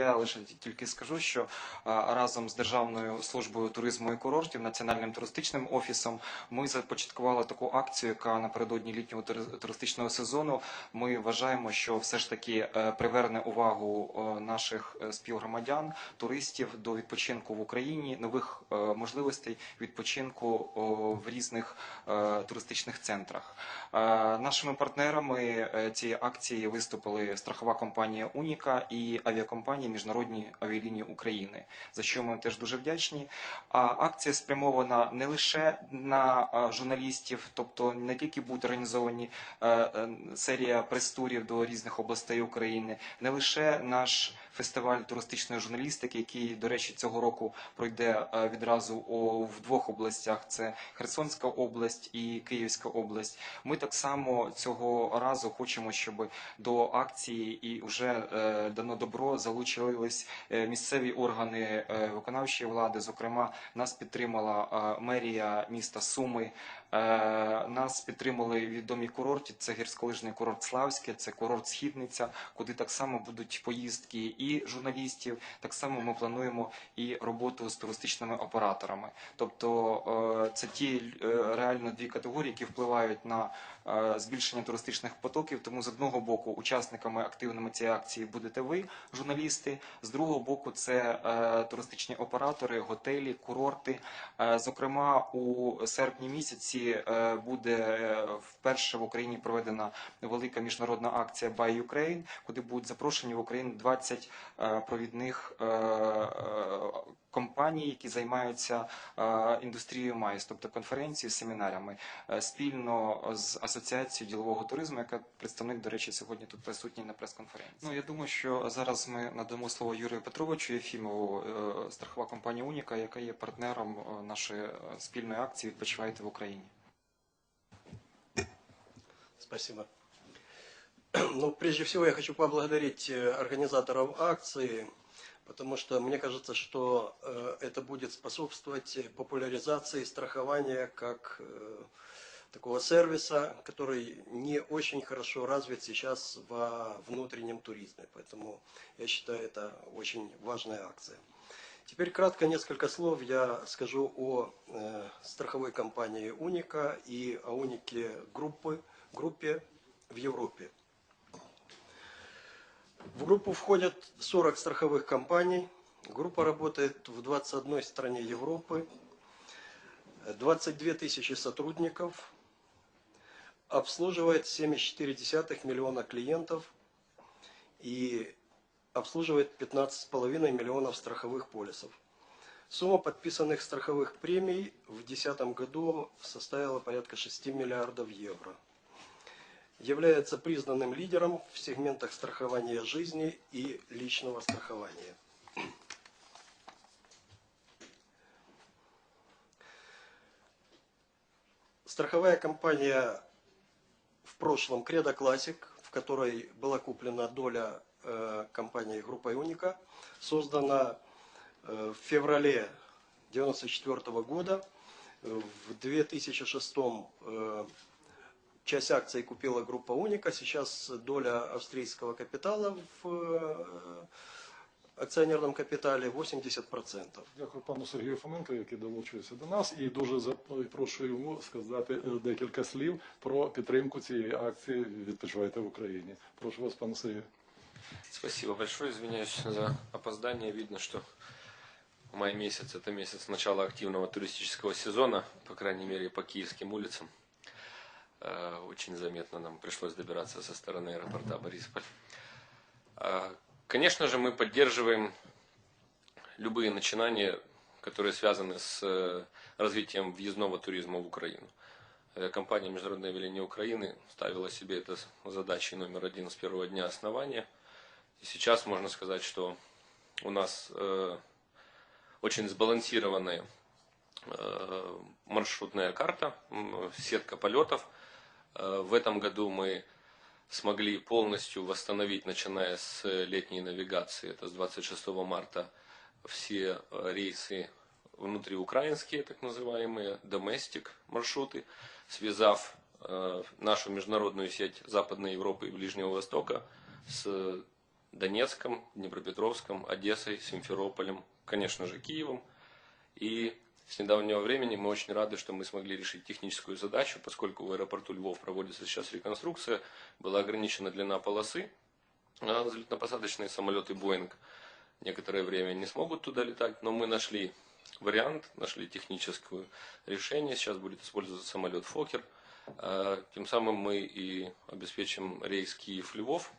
Я лише тільки скажу, що разом з Державною службою туризму і курортів, Національним туристичним офісом, ми започаткували таку акцію, яка напередодні літнього туристичного сезону. Ми вважаємо, що все ж таки е, приверне увагу е, наших е, співгромадян, туристів до відпочинку в Україні, нових можливостей відпочинку в різних туристичних центрах. Нашими партнерами цієї акції виступили страхова компанія Уніка і авіакомпанія Міжнародні авіалінії України, за що ми теж дуже вдячні. А акція спрямована не лише на журналістів, тобто не тільки будуть організовані е, е, серія прес-турів до різних областей України, не лише наш фестиваль туристичної журналістики, який, до речі, цього року пройде е, відразу в двох областях: це Херсонська область і Київська область. Ми так само цього разу хочемо, щоб до акції і вже дано добро залучились е, місцеві органи е, виконавчої влади. Зокрема, нас підтримала е, мерія міста Суми. Е, Нас підтримали відомі курорти. Це гірськолижний курорт Славське, це курорт Східниця, куди так само будуть поїздки і журналістів. Так само ми плануємо і роботу з туристичними операторами. Тобто е, це ті е, реально дві категорії, які впливають на збільшення туристичних потоків. Тому з одного боку, учасниками активними цієї акції будете ви, журналісти. З другого боку, це туристичні оператори, готелі, курорти. Зокрема, у серпні місяці е, буде е, вперше в Україні проведена велика міжнародна акція Buy Ukraine, куди будуть запрошені в Україну 20 е, провідних компаній, які займаються індустрією МАЙС, тобто конференцією, семінарами, е, спільно з асоціацією ділового туризму, яка представник, до речі, сьогодні тут присутній на прес-конференції. Ну я думаю, що зараз ми надамо слово Юрію Петровичу Єфімову, страхова компанія Уніка, яка є партнером нашої спільної акції Відпочивайте в Україні. Спасибо. Ну, прежде всего я хочу поблагодарить э, организаторов акции, потому что мне кажется, что э, это будет способствовать популяризации страхования как э, такого сервиса, который не очень хорошо развит сейчас во внутреннем туризме. Поэтому я считаю, это очень важная акция. Теперь кратко несколько слов я скажу о страховой компании Уника и о Унике группы, группе в Европе. В группу входят 40 страховых компаний. Группа работает в 21 стране Европы. 22 тысячи сотрудников. Обслуживает 7,4 миллиона клиентов. И обслуживает 15,5 миллионов страховых полисов. Сумма подписанных страховых премий в 2010 году составила порядка 6 миллиардов евро. Является признанным лидером в сегментах страхования жизни и личного страхования. Страховая компания в прошлом Кредо Классик, в которой была куплена доля э, компании группа Уника, создана э, в феврале 1994 года. Э, В 2006 э, часть акций купила группа Уника, сейчас доля австрийского капитала в э, акционерном капитале 80%. Дякую пану Сергію Фоменко, який долучився до нас, і дуже запрошую йому сказати е, декілька слів про підтримку цієї акції Відпочивайте в Україні. Прошу вас, пане Сергію. Спасибо большое. Извиняюсь за опоздание. Видно, что май месяц это месяц начала активного туристического сезона, по крайней мере, по киевским улицам. Э, Очень заметно нам пришлось добираться со стороны аэропорта Борисполь. Э, Конечно же, мы поддерживаем любые начинания, которые связаны с э, развитием въездного туризма в Украину. Компания Международной авиалинии Украины ставила себе это задачей номер один с первого дня основания. И сейчас можно сказать, что у нас очень сбалансированная э, маршрутная карта, сетка полетов. Э, в этом году мы смогли полностью восстановить, начиная с летней навигации, это с 26 марта, все э, рейсы внутриукраинские, так называемые, domestic маршруты, связав э, нашу международную сеть Западной Европы и Ближнего Востока с Донецком, Днепропетровском, Одессой, Симферополем, конечно же, Киевом. И с недавнего времени мы очень рады, что мы смогли решить техническую задачу, поскольку в аэропорту Львов проводится сейчас реконструкция, была ограничена длина полосы, а взлетно-посадочные самолеты Боинг некоторое время не смогут туда летать, но мы нашли вариант, нашли техническое решение. Сейчас будет использоваться самолет Фокер. А, Тем самым мы и обеспечим рейс Киев-Львов